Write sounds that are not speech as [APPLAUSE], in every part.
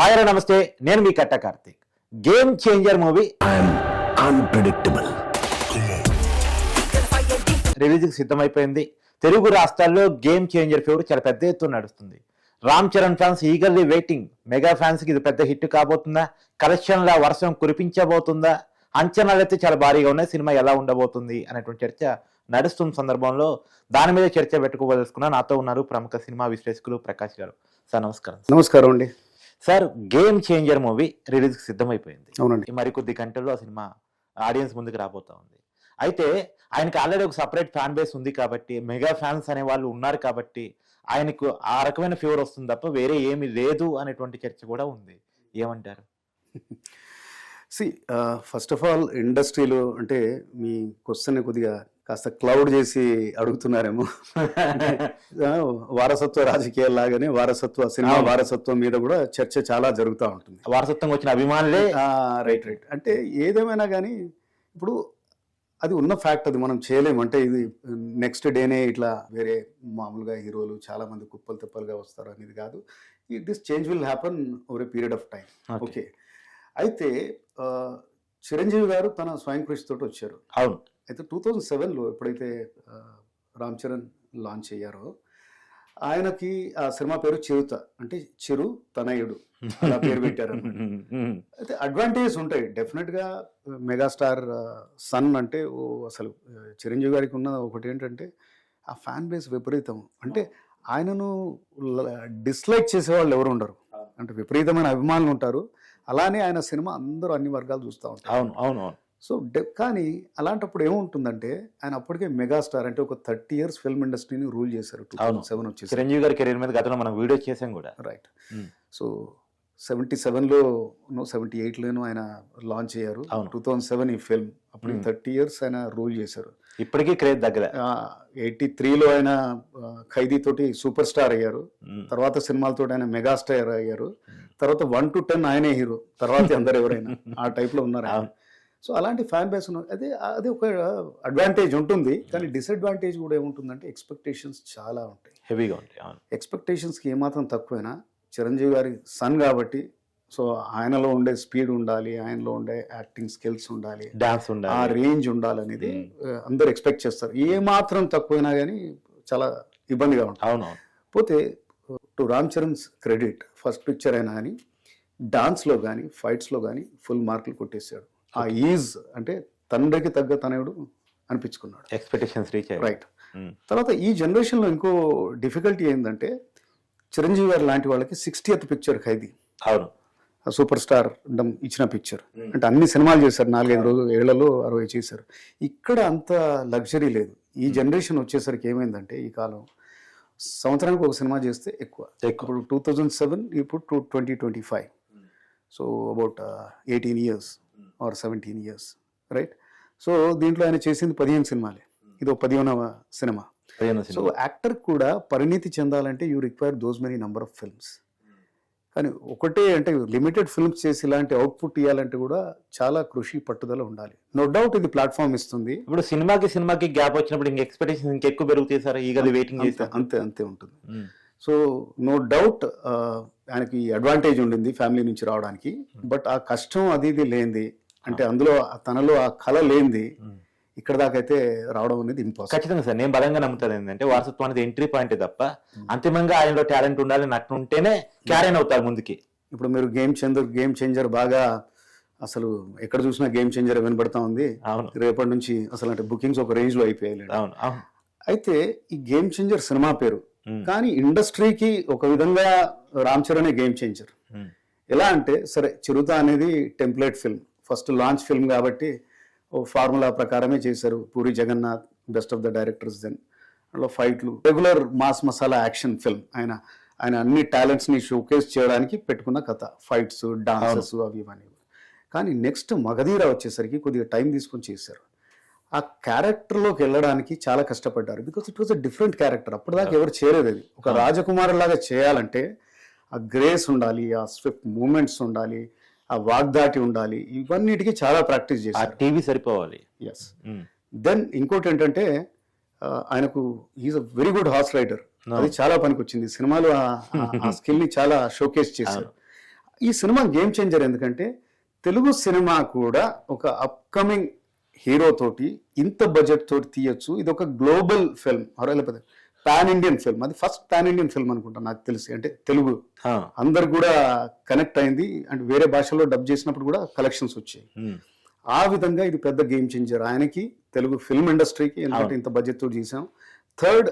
Hi నమస్తే నేను మీ Katta Karthik. Game changer movie unpredictable. రిలీజ్కి సిద్ధమైపోయింది. తెలుగు రాష్ట్రాల్లో గేమ్ చేంజర్ ఫేవర్ చాలా పెద్ద ఎత్తున నడుస్తుంది. Ram Charan fans eagerly waiting mega ఫ్యాన్స్కి ఇది పెద్ద హిట్ కాబోతుందా? కలెక్షన్ల వర్షం కురిపించబోతుందా? అంచనాలు అయితే చాలా భారీగా ఉన్నాయి. సినిమా ఎలా ఉండబోతుంది అనేటువంటి చర్చ నడుస్తున్న సందర్భంలో దాని మీద చర్చ పెట్టుకోదలుచుకున్నా నాతో ఉన్నారు ప్రముఖ సినిమా విశ్లేషకులు ప్రకాష్ గారు. సార్ నమస్కారం. నమస్కారం అండి. సార్ గేమ్ చేంజర్ మూవీ రిలీజ్కి సిద్ధమైపోయింది. అవునండి. మరికొద్ది గంటల్లో ఆ సినిమా ఆడియన్స్ ముందుకు రాబోతా ఉంది. అయితే ఆయనకి ఆల్రెడీ ఒక సపరేట్ ఫ్యాన్ బేస్ ఉంది కాబట్టి మెగా ఫ్యాన్స్ అనే వాళ్ళు ఉన్నారు కాబట్టి ఆయనకు ఆ రకమైన ఫీవర్ వస్తుంది తప్ప వేరే ఏమీ లేదు అనేటువంటి చర్చ కూడా ఉంది. ఏమంటారు? సి ఫస్ట్ ఆఫ్ ఆల్ ఇండస్ట్రీలో అంటే మీ క్వశ్చన్ కొద్దిగా కాస్త క్లౌడ్ చేసి అడుగుతున్నారేమో. వారసత్వ రాజకీయాలు లాగానే వారసత్వ సినిమా. వారసత్వం మీద కూడా చర్చ చాలా జరుగుతూ ఉంటుంది. వారసత్వంగా వచ్చిన అభిమానులే రైట్ రైట్. అంటే ఏదేమైనా కానీ ఇప్పుడు అది ఉన్న ఫ్యాక్ట్ అది మనం చేయలేము. అంటే ఇది నెక్స్ట్ డేనే ఇట్లా వేరే మామూలుగా హీరోలు చాలా మంది కుప్పలు తిప్పలుగా వస్తారు అనేది కాదు. This change will happen over a period of time okay. అయితే చిరంజీవి గారు తన స్వయం కృషి తోటి వచ్చారు. అవును. అయితే టూ థౌజండ్ సెవెన్లో ఎప్పుడైతే రామ్ చరణ్ లాంచ్ అయ్యారో ఆయనకి ఆ సినిమా పేరు చిరుత అంటే చిరు తనయుడు అలా పేరు పెట్టారు [LAUGHS] అయితే అడ్వాంటేజెస్ ఉంటాయి. డెఫినెట్గా మెగాస్టార్ సన్ అంటే ఓ అసలు చిరంజీవి గారికి ఉన్న ఒకటి ఏంటంటే ఆ ఫ్యాన్ బేస్ విపరీతం. అంటే ఆయనను డిస్లైక్ చేసేవాళ్ళు ఎవరు ఉండరు. అంటే విపరీతమైన అభిమానులు ఉంటారు. అలానే ఆయన సినిమా అందరూ అన్ని వర్గాలు చూస్తూ ఉంటారు. అవును అవును అవును. సో కానీ అలాంటప్పుడు ఏముంటుందంటే ఆయన అప్పటికే మెగాస్టార్ అంటే ఒక థర్టీ ఇయర్స్ ఫిల్మ్ ఇండస్ట్రీని రూల్ చేశారు. టూ. థౌసండ్ సెవెన్ వచ్చేసి. చిరంజీవి గారి కెరీర్ మీద గతంలో మనం వీడియో చేసాం కూడా. రైట్. సో సెవెంటీ సెవెన్లో సెవెంటీ ఎయిట్లోనూ ఆయన లాంచ్ అయ్యారు. టూ థౌసండ్ సెవెన్ ఈ ఫిల్మ్. అప్పుడు. థర్టీ ఇయర్స్ ఆయన రూల్ చేశారు. ఇప్పటికీ క్రేజ్ దగ్గర ఎయిటీ త్రీలో ఆయన ఖైదీ తోటి సూపర్ స్టార్ అయ్యారు. తర్వాత సినిమాలతో ఆయన మెగా స్టార్ అయ్యారు తర్వాత వన్ టు టెన్ ఆయనే హీరో. తర్వాత అందరు ఎవరైనా. [LAUGHS] ఆ type లో ఉన్నారు. సో అలాంటి ఫ్యాన్ బేస్ ఉన్న అదే అది ఒక అడ్వాంటేజ్ ఉంటుంది కానీ డిసడ్వాంటేజ్ కూడా ఏముంటుందంటే ఎక్స్పెక్టేషన్స్ చాలా ఉంటాయి. హెవీగా ఉంటాయి ఎక్స్పెక్టేషన్స్కి ఏమాత్రం తక్కువైనా చిరంజీవి గారి సన్ కాబట్టి సో ఆయనలో ఉండే స్పీడ్ ఉండాలి ఆయనలో ఉండే యాక్టింగ్ స్కిల్స్ ఉండాలి డాన్స్ ఆ ఉండాలి రేంజ్ ఉండాలనేది మ్మ్. ఆ, అందరు ఎక్స్పెక్ట్ చేస్తారు. ఏ మాత్రం తక్కువైనా కానీ చాలా ఇబ్బందిగా ఉంటుంది. అవును అవును పోతే to Ram Charan's credit first picture అయినా కానీ డాన్స్లో కానీ ఫైట్స్లో కానీ ఫుల్ మార్కులు కొట్టేశాడు. ఆ ఈజ్ అంటే తండ్రికి తగ్గ తనయుడు అనిపించుకున్నాడు. ఎక్స్పెక్టేషన్స్ రీచ్ రైట్ తర్వాత ఈ జనరేషన్లో ఇంకో డిఫికల్టీ ఏంటంటే చిరంజీవి గారు లాంటి వాళ్ళకి సిక్స్టీయత్ పిక్చర్ ఖైదీ. అవును. సూపర్ స్టార్ ఇచ్చిన పిక్చర్ అంటే అన్ని సినిమాలు చేశారు నాలుగైదు రోజులు ఏళ్ళలో అరవై చేశారు. ఇక్కడ అంత లగ్జరీ లేదు. ఈ జనరేషన్ వచ్చేసరికి ఏమైందంటే ఈ కాలం సంవత్సరానికి ఒక సినిమా చేస్తే ఎక్కువ. ఎక్కువ. ఇప్పుడు టూ థౌజండ్ సెవెన్ ఇప్పుడు to twenty twenty five so about eighteen years or seventeen years right? So దీంట్లో ఆయన చేసింది పదిహేను సినిమాలే. ఇది ఒక పదిహేనవ సినిమా. సో యాక్టర్ కూడా పరిణితి చెందాలంటే you require those many number of films. కానీ ఒకటే అంటే లిమిటెడ్ ఫిల్మ్స్ చేసి ఇలాంటి అవుట్పుట్ ఇవ్వాలంటే కూడా చాలా కృషి పట్టుదల ఉండాలి. నో డౌట్ ఇది ప్లాట్ఫామ్ ఇస్తుంది. ఇప్పుడు సినిమాకి సినిమాకి గ్యాప్ వచ్చినప్పుడు ఇంక ఎక్స్పెక్టేషన్ ఇంకెక్కువ పెరుగుతాయి సార్? ఈగది వెయిటింగ్ అంతే చేస్తారు అంతే అంతే ఉంటుంది. సో నో డౌట్ ఆయనకి అడ్వాంటేజ్ ఉండింది ఫ్యామిలీ నుంచి రావడానికి. బట్ ఆ కష్టం అది ఇది లేనిది. అంటే అందులో తనలో ఆ కళ లేనిది ఇక్కడ దాకా అయితే రావడం అనేది ఇంపాసిబుల్ ఖచ్చితంగా సార్ నేను బలంగా నమ్ముతాను ఏంటంటే వారసత్వం అనేది ఎంట్రీ పాయింట్ తప్ప అంతిమంగా ఆయనలో టాలెంట్ ఉండాలి నట్టు ఉంటేనే క్యారెన్ అవుతారు ముందుకి. ఇప్పుడు మీరు గేమ్ చేంజర్ గేమ్ చేంజర్ బాగా అసలు ఎక్కడ చూసినా గేమ్ చేంజర్ వినబడతా ఉంది. రేపటి నుంచి అసలు అంటే బుకింగ్స్ ఒక రేంజ్లో అయిపోయాయి. అవును అయితే ఈ గేమ్ చేంజర్ సినిమా పేరు కానీ ఇండస్ట్రీకి ఒక విధంగా Ram Charan game changer. Um, ఎలా అంటే సరే చిరుత అనేది template film. First launch film కాబట్టి ఓ ఫార్ములా ప్రకారమే చేశారు Puri Jagannadh best of the directors then. అందులో ఫైట్లు regular mass masala action film. ఆయన ఆయన అన్ని టాలెంట్స్ని షోకేస్ చేయడానికి పెట్టుకున్న కథ. ఫైట్స్ డాన్సెస్ అవి ఇవన్నీ. కానీ నెక్స్ట్ మగధీర వచ్చేసరికి కొద్దిగా టైం తీసుకొని చేశారు. ఆ క్యారెక్టర్లోకి వెళ్ళడానికి చాలా కష్టపడ్డారు. Because it was a different character అప్పటిదాకా ఎవరు చేయలేదు అది. ఒక రాజకుమారు లాగా చేయాలంటే ఆ గ్రేస్ ఉండాలి ఆ స్విఫ్ట్ మూమెంట్స్ ఉండాలి ఆ వాగ్దాటి ఉండాలి ఇవన్నిటికీ చాలా ప్రాక్టీస్ చేశారు. టీవీ సరిపోవాలి. ఎస్ దెన్ ఇంకోటి ఏంటంటే ఆయనకు is a very good horse rider. అది చాలా పనికి వచ్చింది సినిమాలో ఆ స్కిల్ [LAUGHS] ని చాలా షోకేస్ చేశారు. ఈ సినిమా గేమ్ చేంజర్ ఎందుకంటే తెలుగు సినిమా కూడా ఒక అప్కమింగ్ హీరో తోటి ఇంత బడ్జెట్ తోటి తీయొచ్చు. ఇది ఒక గ్లోబల్ ఫిల్మ్ లేకపోతే పాన్ ఇండియన్ ఫిల్మ్ అది ఫస్ట్ పాన్ ఇండియన్ ఫిల్మ్ అనుకుంటా నాకు తెలిసి. అంటే తెలుగు. అందరు కూడా కనెక్ట్ అయింది. అండ్ వేరే భాషల్లో డబ్ చేసినప్పుడు కూడా కలెక్షన్స్ వచ్చాయి. ఉమ్, ఆ విధంగా ఇది పెద్ద గేమ్ చేంజర్ ఆయనకి తెలుగు ఫిల్మ్ ఇండస్ట్రీకి ఎందుకంటే ఇంత బడ్జెట్ తోటి చేసాం థర్డ్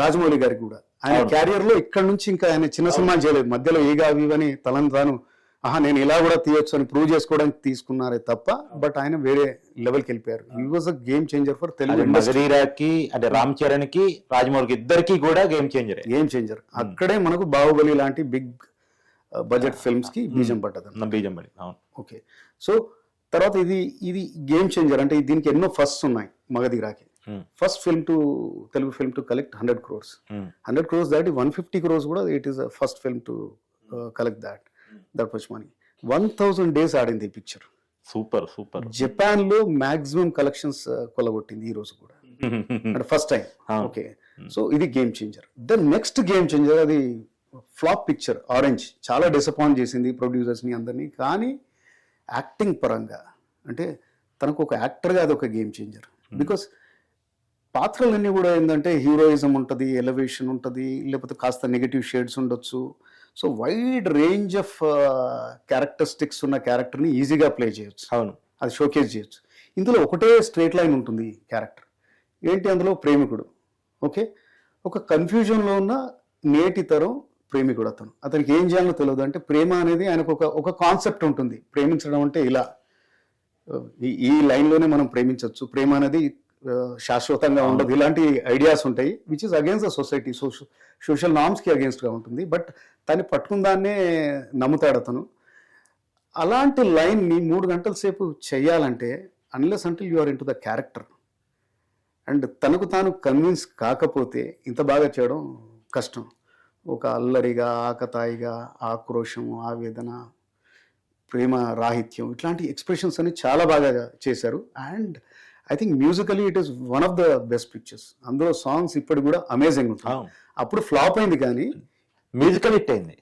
రాజమౌళి గారికి కూడా. ఆయన. క్యారియర్లో ఇక్కడ నుంచి ఇంకా ఆయన చిన్న సినిమా చేయలేదు. మధ్యలో ఏగా అవి అని తలను తాను ఆహా నేను ఇలా కూడా తీయొచ్చు అని ప్రూవ్ చేసుకోవడానికి తీసుకున్నారే తప్ప బట్ ఆయన వేరే లెవెల్కి వెళ్ళిపోయారు. He was a game changer for Telugu మగధీరాకి అంటే రామ్ చరణ్కి రాజమౌళికి ఇద్దరికి కూడా గేమ్ చేంజర్ గేమ్ చేంజర్ అక్కడే మనకు బాహుబలి లాంటి బిగ్ బడ్జెట్ ఫిల్మ్స్కి బీజం పడ్డది బీజం పడి అవును. ఓకే సో తర్వాత ఇది ఇది గేమ్ చేంజర్ అంటే దీనికి ఎన్నో ఫస్ట్ ఉన్నాయి మగధీరాకి. First film to Telugu film to collect hundred crores hundred crores దాటి వన్ ఫిఫ్టీ క్రోర్స్ కూడా it is first film to collect that that much money one thousand days ఆడింది ఈ పిక్చర్ సూపర్ సూపర్ జపాన్లో maximum collections కొలగొట్టింది ఈ రోజు కూడా. [LAUGHS] అంటే ఫస్ట్ టైం. ఓకే సో ఇది game changer then next game changer అది ఫ్లాప్ పిక్చర్ ఆరెంజ్ చాలా డిసప్పాయింట్ చేసింది ప్రొడ్యూసర్స్ని అందరినీ. కానీ యాక్టింగ్ పరంగా అంటే తనకు ఒక యాక్టర్గా అది ఒక గేమ్ చేంజర్ బికాస్ పాత్రలన్నీ కూడా ఏంటంటే హీరోయిజం ఉంటుంది ఎలివేషన్ ఉంటుంది లేకపోతే కాస్త నెగిటివ్ షేడ్స్ ఉండొచ్చు. So wide range of characteristics ఉన్న క్యారెక్టర్ని ఈజీగా ప్లే చేయొచ్చు. అవును. అది షోకేస్ చేయొచ్చు. ఇందులో ఒకటే స్ట్రేట్ లైన్ ఉంటుంది క్యారెక్టర్ ఏంటి అందులో? ప్రేమికుడు. ఓకే? ఒక కన్ఫ్యూజన్లో ఉన్న నేటి తరం ప్రేమికుడు అతను. అతనికి ఏం చేయాలో తెలియదు అంటే ప్రేమ అనేది ఆయనకు ఒక ఒక కాన్సెప్ట్ ఉంటుంది. ప్రేమించడం అంటే ఇలా. ఈ- లైన్లోనే మనం ప్రేమించవచ్చు ప్రేమ అనేది శాశ్వతంగా ఉండదు. ఇలాంటి ఐడియాస్ ఉంటాయి which is against the society social social నామ్స్కి అగేన్స్ట్గా ఉంటుంది. బట్ దాన్ని పట్టుకుందాన్నే నమ్ముతాడు అతను. అలాంటి లైన్ని మూడు గంటల సేపు చేయాలంటే అన్లెస్ అంటే you are into the character and తనకు తాను కన్విన్స్ కాకపోతే ఇంత బాగా చేయడం కష్టం. ఒక అల్లరిగా ఆకతాయిగా ఆక్రోషం ఆవేదన ప్రేమ రాహిత్యం ఇట్లాంటి ఎక్స్ప్రెషన్స్ అని చాలా బాగా చేశారు. And I think musically it is one of the best pictures అందులో సాంగ్స్ ఇప్పటి కూడా అమేజింగ్ అవును. అప్పుడు ఫ్లాప్ అయింది కానీ మ్యూజికల్ హిట్ అయింది.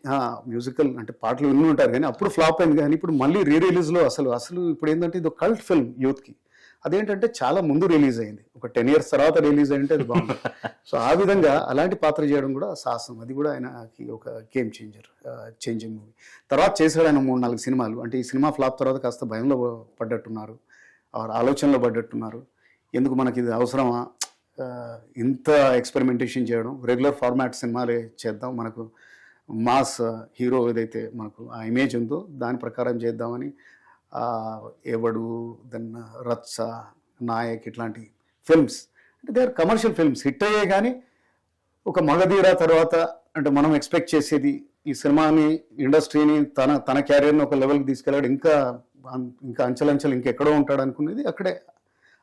మ్యూజికల్ అంటే పాటలు విని ఉంటారు కానీ అప్పుడు ఫ్లాప్ అయింది కానీ ఇప్పుడు మళ్ళీ రీ రిలీజ్లో అసలు అసలు ఇప్పుడు ఏంటంటే ఇది కల్ట్ ఫిల్మ్ యూత్కి. అదేంటంటే చాలా ముందు రిలీజ్ అయింది. ఒక టెన్ ఇయర్స్ తర్వాత రిలీజ్ అయింటే అది బాగుంది. [LAUGHS] సో ఆ విధంగా అలాంటి పాత్ర చేయడం కూడా సాహసం. అది కూడా ఆయనకి ఒక గేమ్ చేంజర్ చేంజింగ్ మూవీ తర్వాత చేశాడు ఆయన మూడు నాలుగు సినిమాలు. అంటే ఈ సినిమా ఫ్లాప్ తర్వాత కాస్త భయంలో పడ్డట్టున్నారు. వారు ఆలోచనలో పడ్డట్టున్నారు. ఎందుకు మనకి ఇది అవసరమా ఇంత ఎక్స్పెరిమెంటేషన్ చేయడం రెగ్యులర్ ఫార్మాట్ సినిమాలే చేద్దాం మనకు మాస్ హీరో ఏదైతే మనకు ఆ ఇమేజ్ ఉందో దాని ప్రకారం చేద్దామని ఎవడు దెన్ రత్స నాయక్ ఇట్లాంటి ఫిల్మ్స్ అంటే they are commercial films hit అయ్యే కానీ ఒక మగధీర తర్వాత అంటే మనం ఎక్స్పెక్ట్ చేసేది ఈ సినిమాని ఇండస్ట్రీని తన తన క్యారియర్ని ఒక లెవెల్కి తీసుకెళ్ళాడు. ఇంకా ఇంకా అంచెలంచెలు ఇంకెక్కడో ఉంటాడు అనుకునేది అక్కడే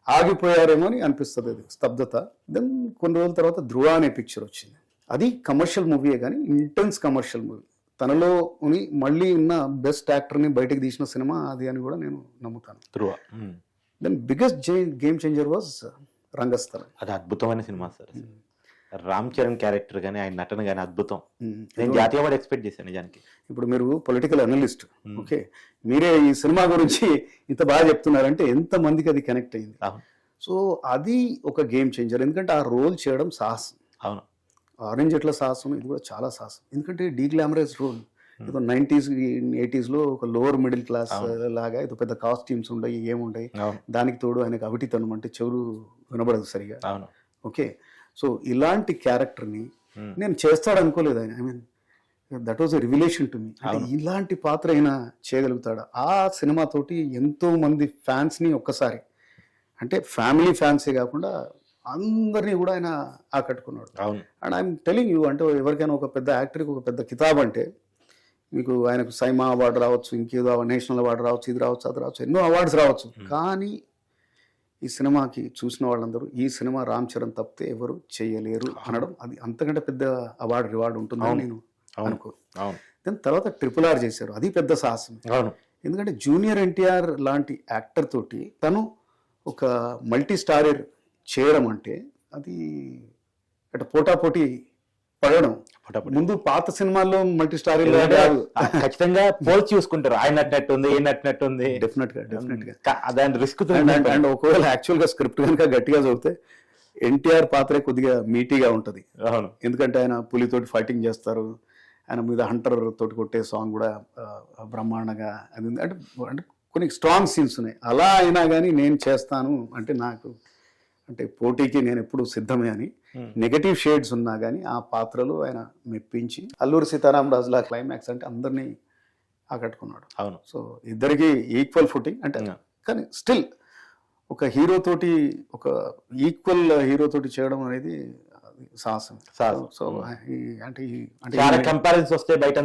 ఆగిపోయారేమో అని అనిపిస్తుంది అది స్తబ్దత. దెన్ కొన్ని రోజుల తర్వాత ధృవ అనే పిక్చర్ వచ్చింది. అది కమర్షియల్ మూవీయే కానీ ఇంటెన్స్ కమర్షియల్ మూవీ తనలో ఉని మళ్ళీ ఉన్న బెస్ట్ యాక్టర్ని బయటకు తీసిన సినిమా అది అని కూడా నేను నమ్ముతాను. Dhruva. Um. Then biggest game changer was Rangasthalam. అది అద్భుతమైన సినిమా సార్ రామ్ చరణ్ క్యారెక్టర్ కానీ ఆయన నటన కానీ అద్భుతం. నేను జాతీయ అవార్డు ఎక్స్పెక్ట్ చేశాను నిజానికి. ఇప్పుడు మీరు పొలిటికల్ అనలిస్ట్. ఓకే. మీరే ఈ సినిమా గురించి ఇంత బాగా చెప్తున్నారంటే ఎంత మందికి అది కనెక్ట్ అయింది? సో అది ఒక గేమ్ చేంజర్. ఎందుకంటే ఆ రోల్ చేయడం సాహసం. అవును. ఆరెంజ్ ఎట్లా సాహసం ఇది కూడా చాలా సాహసం. ఎందుకంటే డీ గ్లామరస్ రోల్ ఏదో నైంటీస్ ఎయిటీస్లో ఒక లోవర్ మిడిల్ క్లాస్ లాగా ఏదో పెద్ద కాస్ట్యూమ్స్ ఉండయి ఏముండయి. దానికి తోడు ఆయనకు అవిటితనం అంటే చెవులు వినబడదు సరిగా. అవును. ఓకే. సో ఇలాంటి క్యారెక్టర్ని Hmm. నేను చేస్తాడు అనుకోలేదు ఆయన I mean that was revelation to me ఇలాంటి పాత్ర అయినా చేయగలుగుతాడు? ఆ సినిమా తోటి ఎంతో మంది ఫ్యాన్స్ని ఒక్కసారి అంటే ఫ్యామిలీ ఫ్యాన్సే కాకుండా అందరినీ కూడా ఆయన ఆకట్టుకున్నాడు. అండ్ ఐఎమ్ టెలింగ్ యూ అంటే ఎవరికైనా ఒక పెద్ద యాక్టర్కి ఒక పెద్ద కితాబ్ అంటే మీకు ఆయనకు సైమా అవార్డు రావచ్చు ఇంకేదో నేషనల్ అవార్డు రావచ్చు ఇది రావచ్చు అది రావచ్చు ఎన్నో అవార్డ్స్ రావచ్చు. కానీ ఈ సినిమాకి చూసిన వాళ్ళందరూ ఈ సినిమా రామ్ చరణ్ తప్పితే ఎవరు చేయలేరు అనడం అది అంతకంటే పెద్ద అవార్డు రివార్డు ఉంటుందని నేను. అనుకో. అవును. దాని తర్వాత ట్రిపుల్ ఆర్ చేశారు. అది పెద్ద సాహసం. అవును. ఎందుకంటే జూనియర్ ఎన్టీఆర్ లాంటి యాక్టర్ తోటి తను ఒక మల్టీ స్టారర్ చేయడం అంటే అది అటు పోటాపోటీ పడడం. ముందు పాత సినిమాల్లో మల్టీ స్టార్ ఖచ్చితంగా పోల్చి చూసుకుంటారు. ఆయన ఏ నట్టినట్టు ఉంది. డెఫినెట్గా డెఫినెట్గా. దాని రిస్క్ అండ్ ఒకవేళ యాక్చువల్గా స్క్రిప్ట్ కనుక గట్టిగా చదివితే ఎన్టీఆర్ పాత్రే కొద్దిగా మీటీగా ఉంటది. అవును. ఎందుకంటే ఆయన పులితోటి ఫైటింగ్ చేస్తారు. ఆయన మీద హంటర్ తోటి కొట్టే సాంగ్ కూడా బ్రహ్మాండంగా అది. అంటే అంటే కొన్ని స్ట్రాంగ్ సీన్స్ ఉన్నాయి. అలా అయినా కానీ నేను చేస్తాను అంటే నాకు అంటే పోటీకి నేను ఎప్పుడు సిద్ధమే అని. నెగటివ్ షేడ్స్ ఉన్నా కానీ ఆ పాత్రలు ఆయన మెప్పించి అల్లూరి సీతారామరాజుల క్లైమాక్స్ అంటే అందరినీ ఆకట్టుకున్నాడు అవును సో ఇద్దరికి ఈక్వల్ ఫుటింగ్ అంటే. కానీ స్టిల్ ఒక హీరో తోటి ఒక ఈక్వల్ హీరో తోటి చేయడం అనేది సాహసం సాహసం. సో. అంటే కంపారిజన్స్ వస్తే బయట.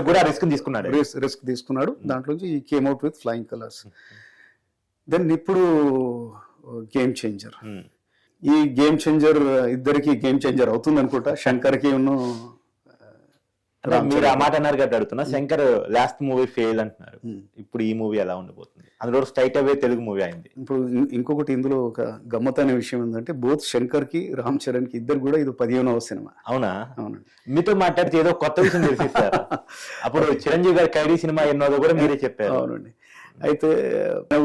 కూడా రిస్క్ తీసుకున్నాడు రిస్క్ రిస్క్ తీసుకున్నాడు దాంట్లోంచి he came out with flying colours then ఇప్పుడు గేమ్ చేంజర్. ఈ గేమ్ చేంజర్ ఇద్దరికి గేమ్ చేంజర్ అవుతుంది అనుకుంటా. శంకర్కి ఉన్ను అంటే మీరు ఆ మాట అన్నారు కాబట్టి అడుగుతున్నా శంకర్ లాస్ట్ మూవీ ఫెయిల్ అంటున్నారు. ఇప్పుడు ఈ మూవీ ఎలా ఉండబోతుంది అందులో స్ట్రైట్ అవే తెలుగు మూవీ అయింది. ఇప్పుడు ఇంకొకటి ఇందులో ఒక గమ్మత్తైన విషయం ఏంటంటే బోత్ శంకర్కి రామ్ చరణ్కి ఇద్దరు కూడా ఇది పదిహేనవ సినిమా. అవునా? అవునండి. మీతో మాట్లాడితే ఏదో కొత్త విషయం తెలిసిస్తారు. [LAUGHS] అప్పుడు చిరంజీవి గారి ఖైడీ సినిమా ఎన్నోదో కూడా మీరే చెప్పారు. అవునండి. అయితే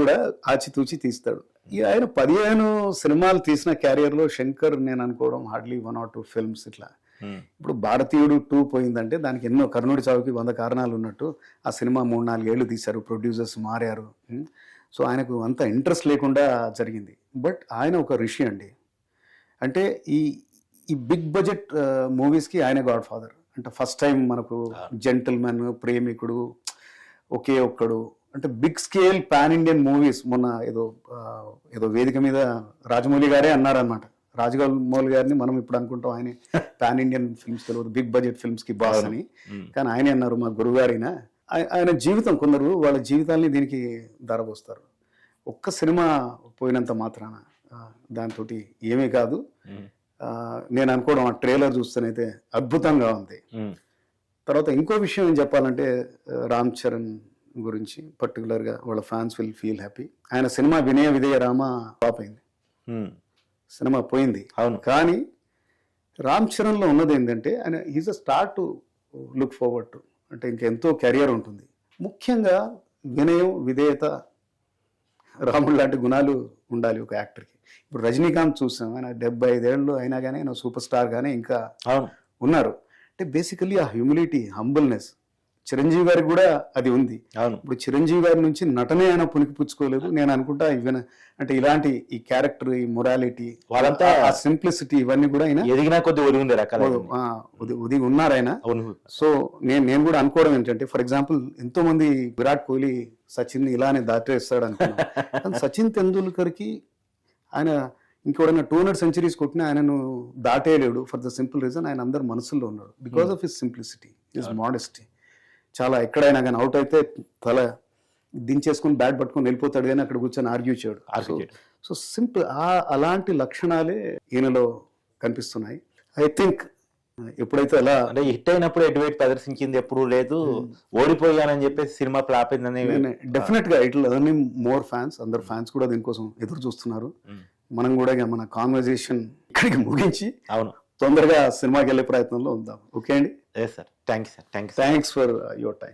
కూడా ఆచితూచి తీస్తాడు. ఆయన పదిహేను సినిమాలు తీసిన క్యారియర్లో శంకర్ నేను అనుకోవడం hardly one or two films ఇట్లా. ఉమ్. ఇప్పుడు భారతీయుడు టూ పోయిందంటే దానికి ఎన్నో కర్ణుడి చావుకి వంద కారణాలు ఉన్నట్టు ఆ సినిమా మూడు నాలుగు ఏళ్ళు తీశారు ప్రొడ్యూసర్స్ మారారు. ఉమ్. సో ఆయనకు అంత ఇంట్రెస్ట్ లేకుండా జరిగింది. బట్ ఆయన ఒక ఋషి అండి. అంటే ఈ ఈ బిగ్ బడ్జెట్ మూవీస్కి ఆయన గాడ్ ఫాదర్ అంటే ఫస్ట్ టైం మనకు జెంటిల్మెన్ ప్రేమికుడు ఒకే ఒక్కడు అంటే big scale pan Indian movies మొన్న ఏదో ఏదో వేదిక మీద రాజమౌళి గారే అన్నారనమాట రాజమౌళి గారిని మనం ఇప్పుడు అనుకుంటాం ఆయన పాన్ ఇండియన్ ఫిల్మ్స్ తెలియదు బిగ్ బడ్జెట్ ఫిల్మ్స్కి బాస్ అని. కానీ ఆయనే అన్నారు మా గురువు గారైనా ఆయ- ఆయన జీవితం కొందరు వాళ్ళ జీవితాల్ని దీనికి ధరపోస్తారు. ఒక్క సినిమా పోయినంత మాత్రాన దాంతో ఏమీ కాదు. నేను అనుకోవడం ఆ ట్రైలర్ చూస్తేనైతే అద్భుతంగా ఉంది. తర్వాత ఇంకో విషయం ఏం చెప్పాలంటే రామ్ చరణ్ గురించి పర్టికులర్గా వాళ్ళ ఫ్యాన్స్ విల్ ఫీల్ హ్యాపీ ఆయన సినిమా వినయ విధేయ రామ ఫ్లాప్ అయింది. సినిమా పోయింది. అవును. కానీ రామ్ చరణ్లో ఉన్నది ఏంటంటే ఆయన is a start to look forward to అంటే ఇంకెంతో కెరియర్ ఉంటుంది. ముఖ్యంగా వినయం విధేయత రాముడు లాంటి గుణాలు ఉండాలి ఒక యాక్టర్కి ఇప్పుడు రజనీకాంత్ చూసాం ఆయన డెబ్బై ఐదేళ్ళు అయినా కానీ ఆయన సూపర్ స్టార్ గానే ఇంకా ఉన్నారు. అంటే బేసికలీ ఆ హ్యూమిలిటీ హంబుల్నెస్ చిరంజీవి గారికి కూడా అది ఉంది. అవును. ఇప్పుడు చిరంజీవి గారి నుంచి నటనే ఆయన పునికి పుచ్చుకోలేదు. నేను అనుకుంటా ఈవెన్ అంటే ఇలాంటి ఈ క్యారెక్టర్ ఈ మొరాలిటీ వాళ్ళంతా- ఆ సింప్లిసిటీ ఇవన్నీ కూడా ఆయన ఎదిగినా కొద్ది రకాల ఉదిగి ఉన్నారు ఆయన. సో నేను నేను కూడా అనుకోవడం ఏంటంటే ఫర్ ఎగ్జాంపుల్ ఎంతో మంది విరాట్ కోహ్లీ సచిన్ ఇలానే దాటేస్తాడు అనుకున్నాను [LAUGHS] కానీ సచిన్ తెండూల్కర్కి ఆయన ఇంకెవడైనా టూ హండ్రెడ్ సెంచరీస్ కొట్టినా ఆయనను దాటేయలేడు. ఫర్ ద సింపుల్ రీజన్ ఆయన అందరు మనసుల్లో ఉన్నాడు. Because of his simplicity his modesty చాలా ఎక్కడైనా కానీ అవుట్ అయితే తల దించేసుకుని బ్యాట్ పట్టుకొని వెళ్ళిపోతాడు కానీ అక్కడ కూర్చొని ఆర్గ్యూ చేయడు. సో సింపుల్ ఆ అలాంటి లక్షణాలే ఈయనలో కనిపిస్తున్నాయి. ఐ థింక్ ఎప్పుడైతే అలా అంటే హిట్ అయినప్పుడు ఎటువైపు ప్రదర్శించింది ఎప్పుడు లేదు. ఓడిపోయానని చెప్పేసి సినిమా ఫ్లాప్ అయిందని డెఫినెట్గా ఇట్ లెర్నింగ్ మోర్ ఫ్యాన్స్ అందరు ఫ్యాన్స్ కూడా దీనికోసం ఎదురు చూస్తున్నారు. ఉమ్. మనం కూడా మన కాన్వర్జేషన్ ఇక్కడికి ముగించి అవును. తొందరగా సినిమాకి వెళ్ళే ప్రయత్నంలో ఉందాం. ఓకే అండి? Yes, sir. Thanks, sir. Thanks. Thanks for uh, your time.